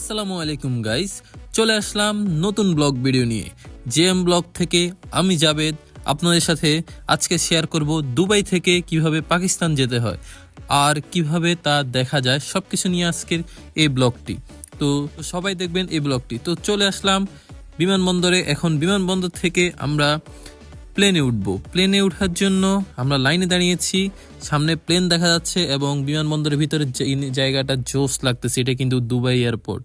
আসসালামু আলাইকুম গাইস চলে আসলাম নতুন ব্লগ ভিডিও নিয়ে। জেএম ব্লগ থেকে আমি জাবেদ, আপনাদের সাথে আজকে শেয়ার করব দুবাই থেকে কীভাবে পাকিস্তান যেতে হয় আর কীভাবে তা দেখা যায় সব কিছু নিয়ে আজকের এই ব্লগটি। তো সবাই দেখবেন এই ব্লগটি। তো চলে আসলাম বিমানবন্দরে। এখন বিমানবন্দর থেকে আমরা প্লেনে উঠব। প্লেনে ওঠার জন্য আমরা লাইনে দাঁড়িয়েছি। সামনে প্লেন দেখা যাচ্ছে এবং বিমানবন্দরের ভিতরে জায়গাটা জোস লাগতেছে, এটা কিন্তু দুবাই এয়ারপোর্ট।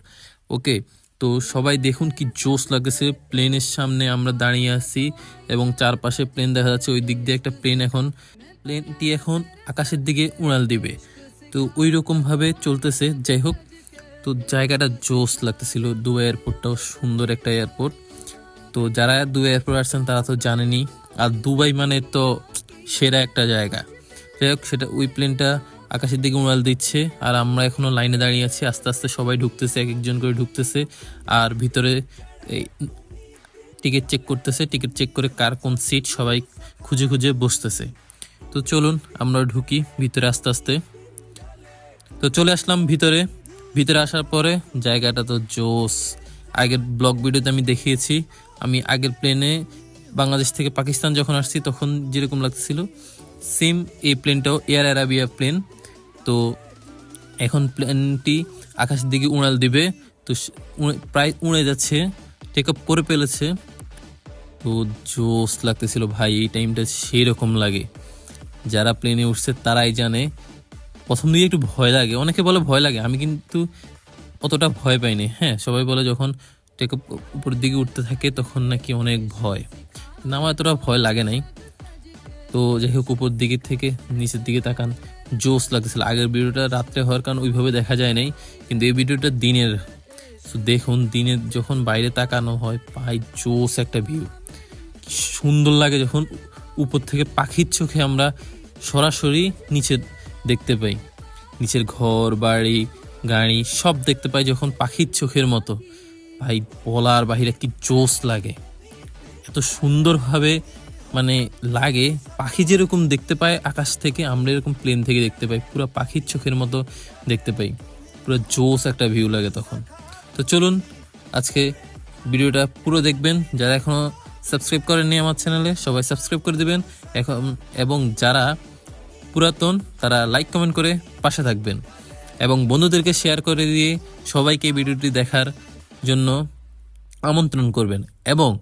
ওকে? তো সবাই দেখুন কি জোস লাগতেছে। প্লেনের সামনে আমরা দাঁড়িয়ে আছি এবং চারপাশে প্লেন দেখা যাচ্ছে। ওই দিক দিয়ে একটা প্লেন এখন, প্লেনটি এখন আকাশের দিকে উড়াল দিবে। তো ওই রকমভাবে চলতেছে। যাই হোক, তো জায়গাটা জোস লাগতেছিল। দুবাই এয়ারপোর্টটাও সুন্দর একটা এয়ারপোর্ট। তো যারা দুবাই এয়ারপোর্ট আসছেন তারা তো জানেনি। আর দুবাই মানে তো সেরা একটা জায়গা। যাই হোক, সেটা ওই প্লেনটা আকাশের দিকে উড়াল দিচ্ছে। আর আমরা এখনও লাইনে দাঁড়িয়ে আছি। আস্তে আস্তে সবাই ঢুকতেছে, এক একজন করে ঢুকতেছে। আর ভিতরে এই টিকিট চেক করতেছে। টিকিট চেক করে কার কোন সিট সবাই খুঁজে খুঁজে বসতেছে। তো চলুন, আমরা ঢুকি ভিতরে আস্তে আস্তে। তো চলে আসলাম ভিতরে। ভিতরে আসার পরে জায়গাটা তো জোস। আগের ব্লগ ভিডিওতে আমি দেখিয়েছি। আমি আগের প্লেনে বাংলাদেশ থেকে পাকিস্তান যখন আসছি, তখন যেরকম লাগতেছিল সেম এই প্লেনটাও এয়ার অ্যারাবিয়া প্লেন তো এখন প্লেনটি আকাশের দিকে উড়াল দিবে, তো প্রায় উড়ে যাচ্ছে টেক আপ করে ফেলেছে। তো জোস লাগতেছিল ভাই, এই টাইমটা সেই রকম লাগে। যারা প্লেনে উঠছে, তারাই জানে। প্রথম দিকে একটু ভয় লাগে, অনেকে বলে ভয় লাগে, আমি কিন্তু অতটা ভয় পাইনি। হ্যাঁ সবাই বলে যখন টেক উপরের দিকে উঠতে থাকে, তখন নাকি অনেক ভয়। কিন্তু আমার এতটা ভয় লাগে নাই। তো যাই হোক, উপর দিকে থেকে নিচের দিকে তাকান। জোস লাগতেছিল। আগের ভিডিওটা রাত্রে হওয়ার কারণ ওইভাবে দেখা যায় নাই, কিন্তু এই ভিডিওটা দিনের। তো দেখুন, দিনে যখন বাইরে তাকানো হয় পাই জোস একটা ভিউ। সুন্দর লাগে যখন উপর থেকে পাখির চোখে আমরা সরাসরি নিচে দেখতে পাই। নিচের ঘর, বাড়ি, গাড়ি, সব দেখতে পাই যখন পাখির চোখের মতো। ভাই, বলার বাহিরে কি জোস লাগে? এত সুন্দরভাবে মানে লাগে, পাখি যেরকম দেখতে পায়, আকাশ থেকে আমরা এরকম প্লেন থেকে দেখতে পাই, পুরো পাখির চোখের মতো দেখতে পাই, পুরো জোস একটা ভিউ লাগে তখন। তো চলুন, আজকে ভিডিওটা পুরো দেখবেন। যারা এখনও সাবস্ক্রাইব করেননি আমার চ্যানেলে সবাই সাবস্ক্রাইব করে দেবেন। এখন, এবং যারা পুরাতন, তারা লাইক কমেন্ট করে পাশে থাকবেন। এবং বন্ধুদেরকে শেয়ার করে দিয়ে সবাইকে ভিডিওটি দেখার জন্য আমন্ত্রণ করবেন। এবং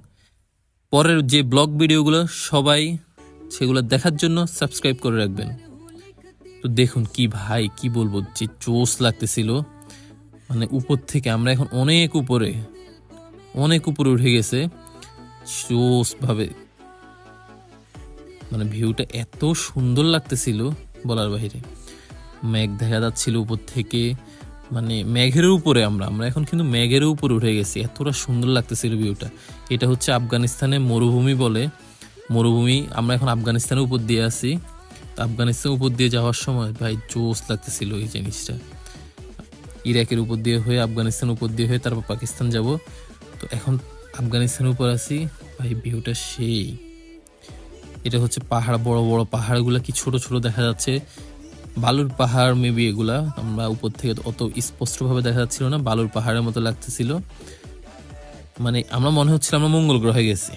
পরের যে ব্লগ ভিডিওগুলো সবাই সেগুলো দেখার জন্য সাবস্ক্রাইব করে রাখবেন। তো দেখুন কি ভাই, কি বলব, যে চোস লাগতেছিল। মানে উপর থেকে আমরা এখন অনেক উপরে অনেক উপরে উঠে গেছে। চোস ভাবে মানে ভিউটা এত সুন্দর লাগতেছিল বলার বাইরে। মেঘ দেখা যাচ্ছিল উপর থেকে। মানে মেঘের উপরে আমরা আমরা এখন কিন্তু মেঘের উপরে উঠে গেছি। এতটা সুন্দর লাগতেছিল ভিউটা এটা হচ্ছে আফগানিস্তানে মরুভূমি বলে। মরুভূমি, আমরা এখন আফগানিস্তানের উপর দিয়ে আছি। আফগানিস্তানের উপর দিয়ে যাওয়ার সময় ভাই জোস লাগতেছিল এই জিনিসটা। ইরাকের উপর দিয়ে হয়ে আফগানিস্তান উপর দিয়ে হয়ে, তারপর পাকিস্তান যাব। তো এখন আফগানিস্তানের উপর আছি। ভাই ভিউটা সেই। এটা হচ্ছে পাহাড়, বড় বড় পাহাড়গুলো কি ছোট ছোট দেখা যাচ্ছে। বালুর পাহাড় মেবি এগুলা আমরা উপর থেকে অত স্পষ্টভাবে দেখা যাচ্ছিল না। বালুর পাহাড়ের মতো লাগতেছিল। মানে আমরা মনে হচ্ছিল আমরা মঙ্গল গ্রহে গেছি।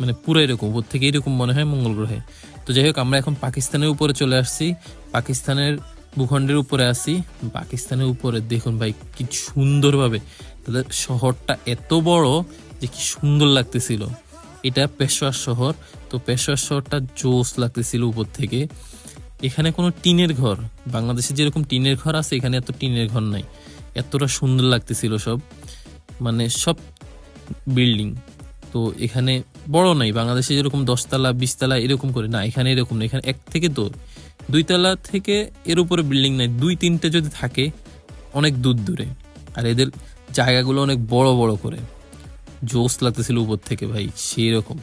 মানে পুরো এরকম, উপর থেকে এরকম মনে হয় মঙ্গল গ্রহে। তো যাই হোক, আমরা এখন পাকিস্তানের উপরে চলে আসছি। পাকিস্তানের ভূখণ্ডের উপরে আসি পাকিস্তানের উপরে দেখুন ভাই, কি সুন্দরভাবে। তাদের শহরটা এত বড় যে কি সুন্দর লাগতেছিল। এটা পেশোয়ার শহর। তো পেশোয়ার শহরটা জোস লাগতেছিল উপর থেকে। এখানে কোনো টিনের ঘর। বাংলাদেশে যেরকম টিনের ঘর আছে, এখানে এত টিনের ঘর নাই। এতটা সুন্দর লাগতেছিল সব। মানে সব বিল্ডিং। তো এখানে বড় নাই। বাংলাদেশে যেরকম দশতলা, বিশতলা এরকম করে না, এখানে এরকম না। এখানে এক থেকে দো, দুইতলা থেকে এর উপরে বিল্ডিং নাই। দুই তিনটে যদি থাকে, অনেক দূর দূরে। আর এদের জায়গাগুলো অনেক বড় বড় করে। জোস লাগতেছিল উপর থেকে ভাই সেই রকম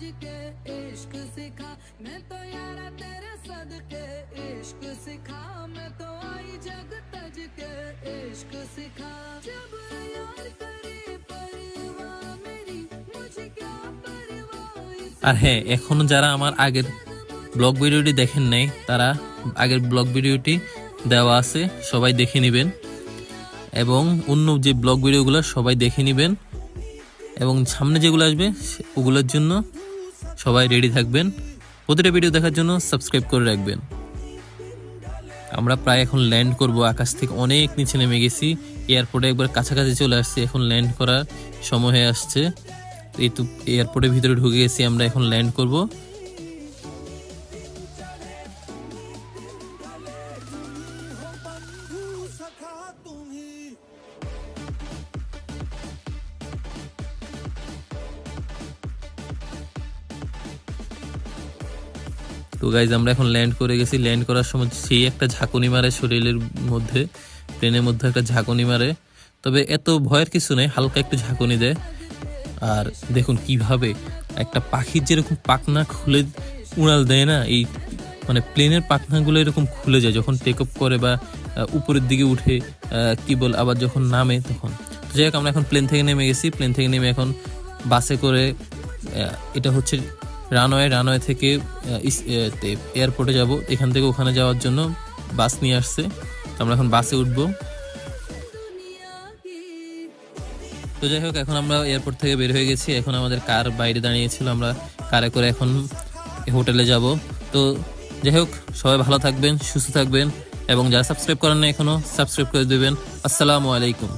जग तज के इश्क सिखा मैं तो यारा तेरे सदके इश्क सिखा मैं तो आई जग तज के इश्क सिखा जब यार करे परवाह मेरी मुझे क्या परवाह इस আর হ্যাঁ এখনো যারা আমার আগের ব্লগ ভিডিওটি দেখেন নাই তারা আগের ব্লগ ভিডিওটি দেওয়া আছে সবাই দেখে নেবেন এবং অন্য যে ব্লগ ভিডিওগুলো সবাই দেখে নেবেন এবং সামনে যেগুলো আসবে সে- ওগুলোর জন্য সবাই রেডি থাকবেন। প্রতিটা ভিডিও দেখার জন্য সাবস্ক্রাইব করে রাখবেন। আমরা প্রায় এখন ল্যান্ড করব, আকাশ থেকে অনেক নিচে নেমে গেছি। এয়ারপোর্টে একবার কাছাকাছি চলে আসছি, এখন ল্যান্ড করার সময় হয়ে আসছে। এই তো এয়ারপোর্টের ভিতরে ঢুকে গেছি, আমরা এখন ল্যান্ড করব। তো গাইজ আমরা এখন ল্যান্ড করে গেছি। ল্যান্ড করার সময় সেই একটা ঝাঁকুনি মারে শরীরের মধ্যে প্লেনের মধ্যে একটা ঝাঁকুনি মারে। তবে এত ভয়ের কিছু নেই, হালকা একটু ঝাঁকুনি দেয়। আর দেখুন কীভাবে একটা পাখির যেরকম পাখনা খুলে উড়াল দেয় না, এই মানে প্লেনের পাখনাগুলো এরকম খুলে যায়, যখন টেক অফ করে বা উপরের দিকে উঠে কি বল, আবার যখন নামে তখন। যাই হোক, আমরা এখন প্লেন থেকে নেমে গেছি। প্লেন থেকে নেমে এখন বাসে করে এটা হচ্ছে রানওয়ে রানওয়ে থেকে এয়ারপোর্টে যাব। এখান থেকে ওখানে যাওয়ার জন্য বাস নিয়ে আসছে। আমরা এখন বাসে উঠবো। তো যাই হোক, এখন আমরা এয়ারপোর্ট থেকে বের হয়ে গেছি। এখন আমাদের কার বাইরে দাঁড়িয়েছিল, আমরা কারে করে এখন হোটেলে যাব। তো যাই হোক, সবাই ভালো থাকবেন, সুস্থ থাকবেন, এবং যারা সাবস্ক্রাইব করেন না এখনও সাবস্ক্রাইব করে দেবেন। আসসালামু আলাইকুম।